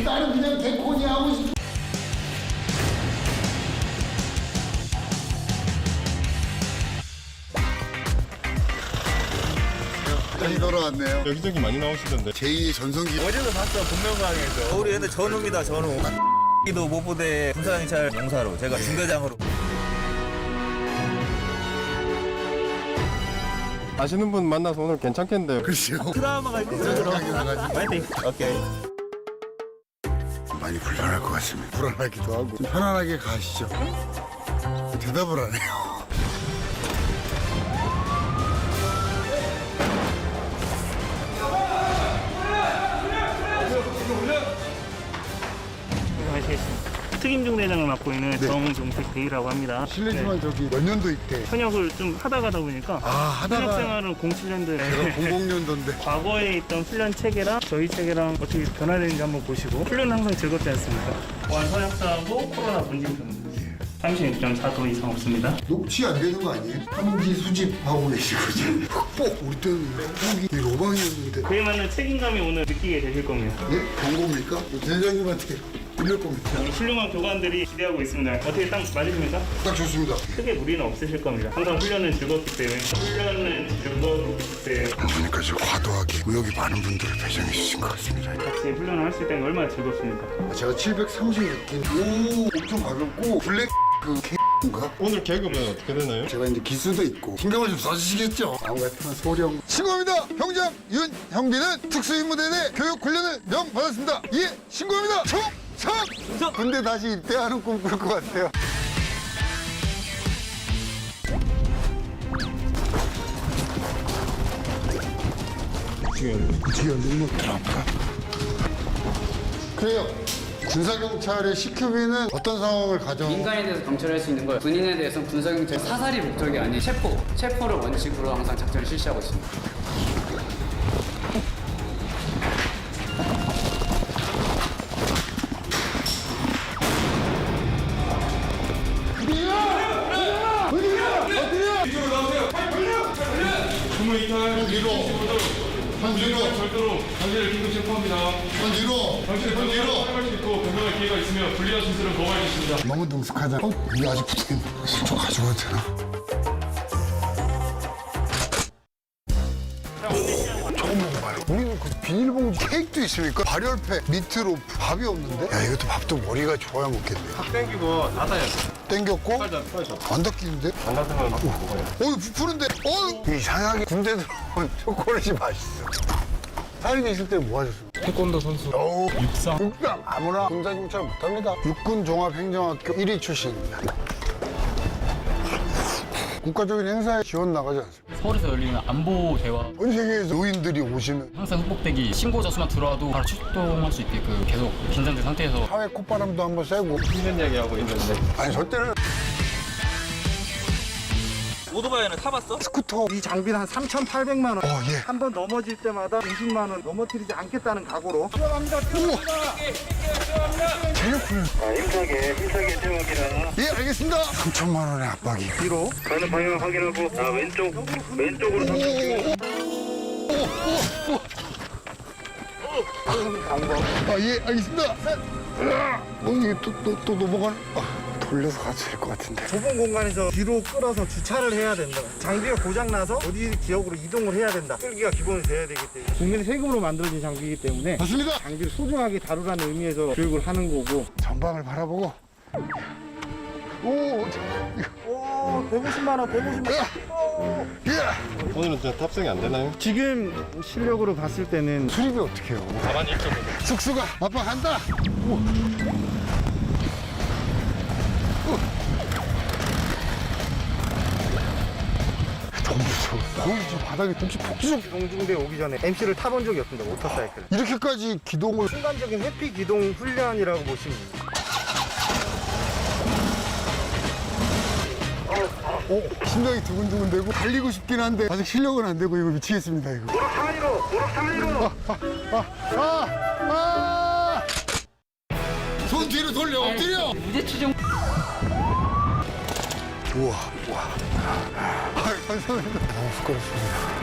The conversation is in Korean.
나는 그냥 개콘이 하고 싶어. 많이 돌아왔네요. 여기저기 많이 나오시던데. 제2의 전성기. 어제도 봤어 분명강에서. 우리 근데 전우입니다 전우. 이도 모포대 군사경찰 용사로 제가 네. 중대장으로. 아시는 분 만나서 오늘 괜찮겠는데요. 글쎄요. 트라우마가 있는 거죠. 파이팅. 오케이. 많이 불편할 것 같습니다. 불안하기도 하고. 좀 편안하게 가시죠. 대답을 안 해요. 특임 중대장을 맡고 있는 정종택 대위라고 합니다. 네. 실례지만 저기 몇 년도 있대. 현역을 좀 하다 가다 보니까 아, 현역 하다가 생활은 07년도에 제가 00년도인데. 과거에 있던 훈련 체계랑 저희 체계랑 어떻게 변화되는지 한번 보시고 훈련은 항상 즐겁지 않습니까? 보안 서약사하고 코로나 분진표입니다. 36.4도 이상 없습니다. 녹취 안 되는 거 아니에요? 함지 수집하고 계시고 지금 흑복 우리 때는 흑복이 이 로방이었는데 그에 맞는 책임감이 오늘 느끼게 되실 겁니다. 예? 경고입니까? 대장님한테 빌릴 겁니다 우리 훌륭한 교관들이 기대하고 있습니다. 어떻게 딱 맞으십니까? 딱 좋습니다 크게 무리는 없으실 겁니다. 항상 훈련은 즐겁기 때문에 훈련은 즐겁기 때문에 보니까 저 과도하게 의욕이 많은 분들을 배정해 주신 것 같습니다 같이 훈련을 할 수 있다는 게 얼마나 즐겁습니까? 제가 736긴 오 엄청 가볍고 블랙 그 X인가? 오늘 개그면 어떻게 되나요? 제가 이제 기수도 있고 신경을 좀 써주시겠죠? 같은 소령 신고합니다 형장 윤형빈은 특수임무대대 교육 훈련을 명받았습니다 예 신고합니다 총 성 군대 다시 입대하는 꿈 꿀 것 같아요. 어떻게 열리는 것더라 그래요. 군사경찰의 CQB는 어떤 상황을 가정 민간에 대해서 경찰할 수 있는 걸 군인에 대해서는 군사경찰 사살이 목적이 아닌 체포, 체포를 원칙으로 항상 작전을 실시하고 있습니다. 한뒤로 절대로 당신을 긴급 체포합니다. 한뒤로 당신의 변호를 사용할 수 있고 변호할 기회가 있으면 불리한 순서를 거부하겠습니다. 너무 능숙하다 어? 이게 아직 붙어 있는 좀 가져가도 되나? 처음 먹어봐요 우리는 그 비닐봉지 있으니까? 발열패 밑으로 밥이 없는데? 야 이것도 밥도 머리가 좋아야 먹겠네. 탁 땡기고 닫아야. 땡겼고. 안 닦이는데? 안 닫으면 먹어요. 어이 부푸는데? 어이 이상하게 군대 들어오면 초콜릿이 맛있어. 사장님 있을 때 뭐 하셨어요? 태권도 선수. 어우. 육상. 육상. 아무나 군사 경찰 못합니다. 육군 종합행정학교 1위 출신입니다. 국가적인 행사에 지원 나가지 않습니다 서울에서 열리는 안보 대화 전 세계에서 노인들이 오시는 항상 흑복대기 신고자 수만 들어와도 바로 출동할 수 있게끔 계속 긴장된 상태에서 사회 콧바람도 한번 쐬고 이런 이야기하고 있는데. 아니 저 때는 오토바이는 타봤어? 스쿠터 이 장비는 한 3,800만 원. 어 예. 한 번 넘어질 때마다 20만 원 넘어뜨리지 않겠다는 각오로. 체력훈련 힘차게, 힘차게 알겠습니다 3천만 원의 압박이 뒤로. 가는 방향 확인하고, 자, 왼쪽, 왼쪽으로 아예 알겠습니다 어 이게 또 또 또 넘어가는 아, 돌려서 가도 될 것 같은데 좁은 공간에서 뒤로 끌어서 주차를 해야 된다. 장비가 고장나서 어디 지역으로 이동을 해야 된다. 끌기가 기본이 돼야 되기 때문에. 국민의 세금으로 만들어진 장비이기 때문에 맞습니다 장비를 소중하게 다루라는 의미에서 교육을 하는 거고. 전방을 바라보고 오 오, 150만 원, 150만 원. 예. 오늘은 저 탑승이 안 되나요? 지금 실력으로 봤을 때는 수리비 어떻게 해요? 가만히 있죠. 숙수가 아빠 간다 오. 오. 너무 무서워 바닥에 tum치 폭주적 동중대 오기 전에 MC를 타본 적이 없습니다. 모터사이클. 이렇게까지 기동을 순간적인 회피 기동 훈련이라고 보시면. 오, 심장이 두근두근대고 달리고 싶긴 한데 아직 실력은 안 되고 이거 미치겠습니다 이거. 무릎 상하리로 무릎 상하리로. 아, 아, 아, 손 뒤로 돌려 엎드려. 무대 추정. 우와 우와. 아 감사합니다. 너무 부끄럽습니다